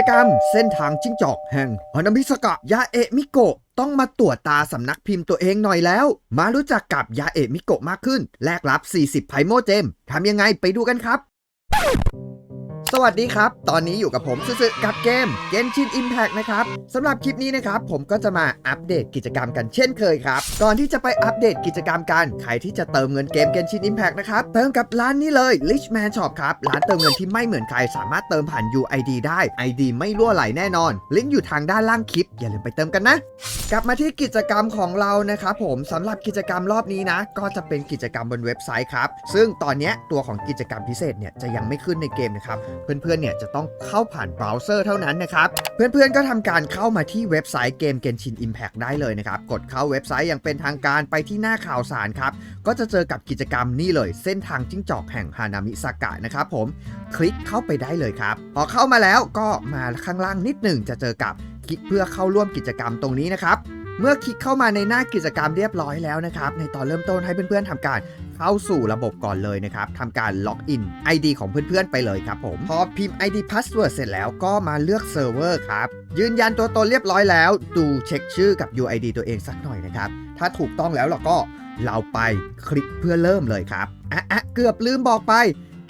จกรรมเส้นทางจิ้งจอกแห่งฮานามิสกะยาเอะมิโกะต้องมาตรวจตาสำนักพิมพ์ตัวเองหน่อยแล้ว มารู้จักกับยาเอะมิโกะมากขึ้น แลกรับ 40 ไพโมเจมทำยังไงไปดูกันครับ สวัสดีครับ ตอนนี้อยู่กับผมซึซึกับเกม Genshin Impact นะครับสำหรับคลิปนี้นะครับ ผมก็จะมาอัปเดตกิจกรรมกันเช่นเคยครับ ก่อนที่จะไปอัปเดตกิจกรรมกัน ใครที่จะเติมเงินเกม Genshin Impact นะครับ เติมกับร้านนี้เลย Richman Shop ครับ ร้านเติมเงินที่ไม่เหมือนใคร สามารถเติมผ่าน UID ได้ ID ไม่รั่วไหลแน่นอน ลิงก์อยู่ทางด้านล่างคลิป อย่าลืมไปเติมกันนะ กลับมาที่กิจกรรมของเรานะครับผมสำหรับกิจกรรมรอบนี้นะ ก็จะเป็นกิจกรรมบนเว็บไซต์ครับ ซึ่งตอนนี้ตัวของกิจกรรมพิเศษเนี่ยจะยังไม่ขึ้นในเกมนะครับเพื่อนๆ เนี่ยจะต้องเข้าผ่านเบราว์เซอร์เท่านั้นนะครับ เพื่อนๆ ก็ทำการเข้ามาที่เว็บไซต์เกม Genshin Impact ได้เลยนะครับ กดเข้าเว็บไซต์อย่างเป็นทางการไปที่หน้าข่าวสารครับ ก็จะเจอกับกิจกรรมนี่เลย เส้นทางจิ้งจอกแห่งฮานามิซากะนะครับผม คลิกเข้าไปได้เลยครับ พอเข้ามาแล้วก็มาข้างล่างนิดหนึ่งจะเจอกับคลิกเพื่อเข้าร่วมกิจกรรมตรงนี้นะครับเมื่อคลิกเข้ามาในหน้ากิจกรรมเรียบร้อยแล้วนะครับ ในตอนเริ่มต้นให้เพื่อนๆทำการ เข้าสู่ระบบก่อนเลยนะครับทำการล็อกอิน ID ของเพื่อนๆไปเลยครับผม พอพิมพ์ ID Password เสร็จแล้วก็มาเลือกเซิร์ฟเวอร์ครับ ยืนยันตัวตนเรียบร้อยแล้ว ดูเช็คชื่อกับ UID ตัวเองสักหน่อยนะครับ ถ้าถูกต้องแล้วเราก็เราไปคลิกเพื่อเริ่มเลยครับอะอะเกือบลืมบอกไป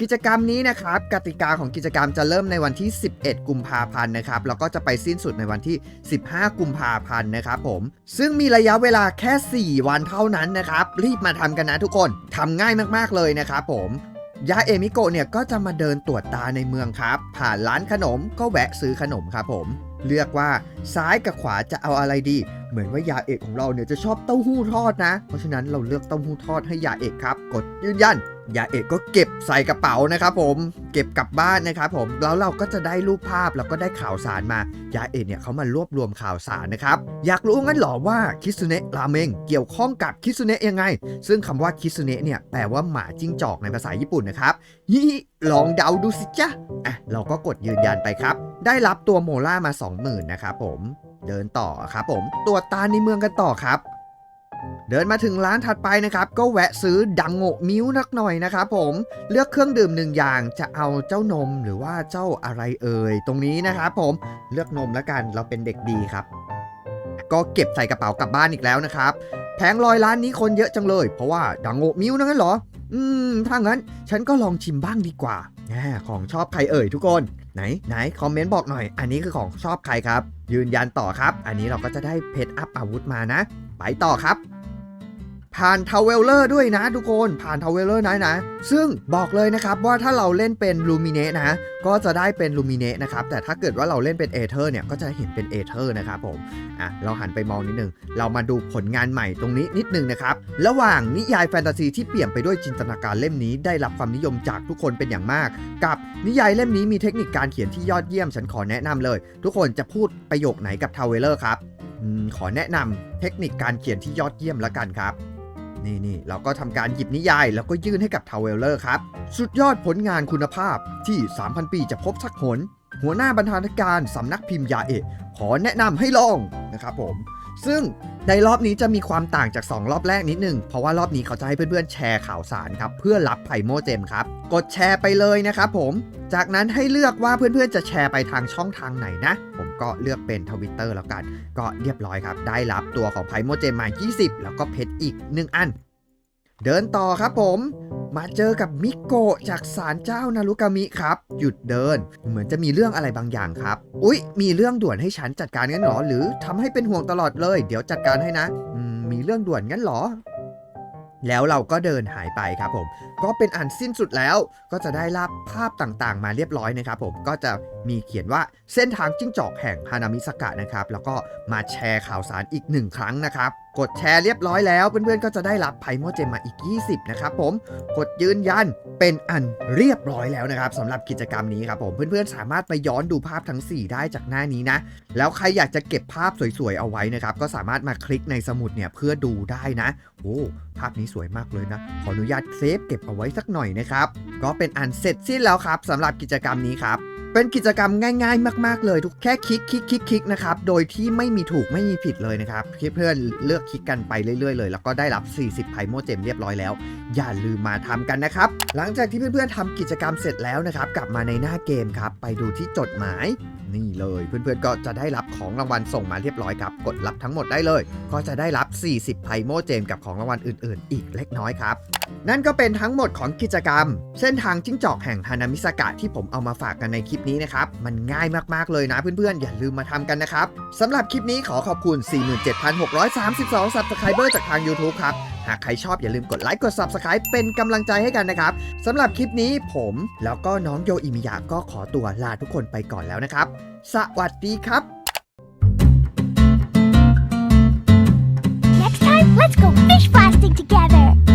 กิจกรรมนี้นะครับกติกาของกิจกรรมจะเริ่มในวันที่ 11 กุมภาพันธ์นะครับแล้วก็จะไปสิ้นสุดในวันที่ 15 กุมภาพันธ์นะครับผมซึ่งมีระยะเวลาแค่ 4 วันเท่านั้นนะครับรีบมาทำกันนะทุกคนทำง่ายมากๆเลยนะครับผมยาเอมิโกะเนี่ยก็จะมาเดินตรวจตาในเมืองครับ ผ่านร้านขนมก็แวะซื้อขนมครับผม เลือกว่าซ้ายกับขวาจะเอาอะไรดี เหมือนว่ายาเอกของเราเนี่ยจะชอบเต้าหู้ทอดนะ เพราะฉะนั้นเราเลือกเต้าหู้ทอดให้ยาเอกครับ กดยืนยัน ยาเอกก็เก็บใส่กระเป๋านะครับผมเก็บกลับบ้านนะครับผมแล้วเราก็จะได้รูปภาพแล้วก็ได้ข่าวสารมายาเอกเนี่ยเขามารวบรวมข่าวสารนะครับอยากรู้งั้นหรอว่าคิสุเนะราเมงเกี่ยวข้องกับคิสุเนะยังไง ซึ่งคำว่าคิสุเนะเนี่ยแปลว่าหมาจิ้งจอกในภาษาญี่ปุ่นนะครับยี่ลองเดาดูสิจ๊ะอะเราก็กดยืนยันไปครับ ได้รับตัวโมล่ามา 20,000นะครับผมเดินต่อครับผมตรวจตาในเมืองกันต่อครับ เดินมาถึงร้านถัดไปนะครับ ก็แวะซื้อดังโงมิ้วนักหน่อยนะครับผมเลือกเครื่องดื่มหนึ่งอย่างจะเอาเจ้านมหรือว่าเจ้าอะไรเอ่ยตรงนี้นะครับผมเลือกนมแล้วกันเราเป็นเด็กดีครับ ก็เก็บใส่กระเป๋ากลับบ้านอีกแล้วนะครับแผงลอยร้านนี้คนเยอะจังเลย เพราะว่าดังโงมิ้วนั่นเหรอ อืมถ้างั้นฉันก็ลองชิมบ้างดีกว่าแหมของชอบใครเอ่ยทุกคนไหนไหนคอมเมนต์บอกหน่อย อันนี้คือของชอบใครครับ ยืนยันต่อครับ อันนี้เราก็จะได้เพชรอัพอาวุธมานะ ไปต่อครับ ผ่านทาวเวลเลอร์ด้วยนะทุกคนผ่านทาวเวลเลอร์นะนะ ซึ่งบอกเลยนะครับว่าถ้าเราเล่นเป็นลูมิเนะนะ ก็จะได้เป็นลูมิเนะนะครับ แต่ถ้าเกิดว่าเราเล่นเป็นเอเธอร์เนี่ย ก็จะเห็นเป็นเอเธอร์นะครับผมอะเราหันไปมองนิดนึง เรามาดูผลงานใหม่ตรงนี้นิดนึงนะครับ ระหว่างนิยายแฟนตาซีที่เปี่ยมไปด้วยจินตนาการเล่มนี้ได้รับความนิยมจากทุกคนเป็นอย่างมาก กับนิยายเล่มนี้มีเทคนิคการเขียนที่ยอดเยี่ยมฉันขอแนะนำเลย ทุกคนจะพูดประโยคไหนกับทาวเวลเลอร์ครับ ขอแนะนำเทคนิคการเขียนที่ยอดเยี่ยมละกันครับ นี่นี่เราก็ทำการหยิบนิยาย แล้วก็ยื่นให้กับทาวเวลเลอร์ครับ สุดยอดผลงานคุณภาพที่ 3,000 ปีจะพบสักหน หัวหน้าบรรณาธิการสำนักพิมพ์ยาเอะขอแนะนำให้ลองนะครับผมซึ่งในรอบนี้จะมีความต่างจาก 2 รอบแรกนิดนึง เพราะว่ารอบนี้เขาจะให้เพื่อนๆแชร์ข่าวสารครับ เพื่อรับไพโมเจมครับ กดแชร์ไปเลยนะครับผม จากนั้นให้เลือกว่าเพื่อนๆจะแชร์ไปทางช่องทางไหนนะ ก็เลือกเป็นทวิตเตอร์แล้วกัน ก็เรียบร้อยครับ ได้รับตัวของไพโมเจมา 20 แล้วก็เพชรอีก 1 อัน เดินต่อครับผมมาเจอกับมิโกะจากศาลเจ้านารุกามิครับ หยุดเดิน เหมือนจะมีเรื่องอะไรบางอย่างครับ อุ๊ย มีเรื่องด่วนให้ฉันจัดการงั้นหรอ หรือทำให้เป็นห่วงตลอดเลย เดี๋ยวจัดการให้นะ มีเรื่องด่วนงั้นหรอ แล้วเราก็เดินหายไปครับผม ก็เป็นอันสิ้นสุดแล้ว ก็จะได้รับภาพต่างๆ มาเรียบร้อยนะครับผมก็จะมีเขียนว่าเส้นทางจิ้งจอกแห่งฮานามิสกะนะครับแล้วก็มาแชร์ข่าวสารอีกหนึ่งครั้งนะครับกดแชร์เรียบร้อยแล้วเพื่อนๆก็จะได้รับไพโมเจมมาอีก 20 นะครับผมกดยืนยันเป็นอันเรียบร้อยแล้วนะครับสำหรับกิจกรรมนี้ครับผมเพื่อนๆสามารถไปย้อนดูภาพทั้ง 4 ได้จากหน้านี้นะ แล้วใครอยากจะเก็บภาพสวยๆเอาไว้นะครับ ก็สามารถมาคลิกในสมุดเนี่ยเพื่อดูได้นะโอ้ภาพนี้สวยมากเลยนะ ขออนุญาตเซฟเก็บเอาไว้สักหน่อยนะครับ ก็เป็นอันเสร็จสิ้นแล้วครับสำหรับกิจกรรมนี้ครับเป็นกิจกรรมง่ายๆ มาก ๆ เลย ทุกแค่คลิกคลิกคลิกคลิกนะครับ โดยที่ไม่มีถูกไม่มีผิดเลยนะครับเพื่อนๆเลือกคลิกกันไปเรื่อยๆเลย แล้วก็ได้รับ 40ไพโมเจมเรียบร้อยแล้ว อย่าลืมมาทำกันนะครับ หลังจากที่เพื่อนๆทำกิจกรรมเสร็จแล้วนะครับ กลับมาในหน้าเกมครับ ไปดูที่จดหมาย นี่เลยเพื่อนๆก็จะได้รับของรางวัลส่งมาเรียบร้อยครับ กดรับทั้งหมดได้เลย ก็จะได้รับ 40ไพโมเจมกับของรางวัลอื่นๆ อีกเล็กน้อยครับ นั่นก็เป็นทั้งหมดของกิจกรรม เส้นทางจิ้งจอกแห่งฮานามิสกะที่ผมเอามาฝากกันในคลิปนี้นะครับ มันง่ายมากๆเลยนะเพื่อนๆ อย่าลืมมาทำกันนะครับสำหรับคลิปนี้ขอขอบคุณ 47,632 Subscriber จากทาง YouTube ครับหากใครชอบอย่าลืมกดไลค์กด Subscribe เป็นกำลังใจให้กันนะครับสำหรับคลิปนี้ผมแล้วก็น้องโยอิมิยะก็ขอตัวลาทุกคนไปก่อนแล้วนะครับ สวัสดีครับ Next time, let's go fish blasting together.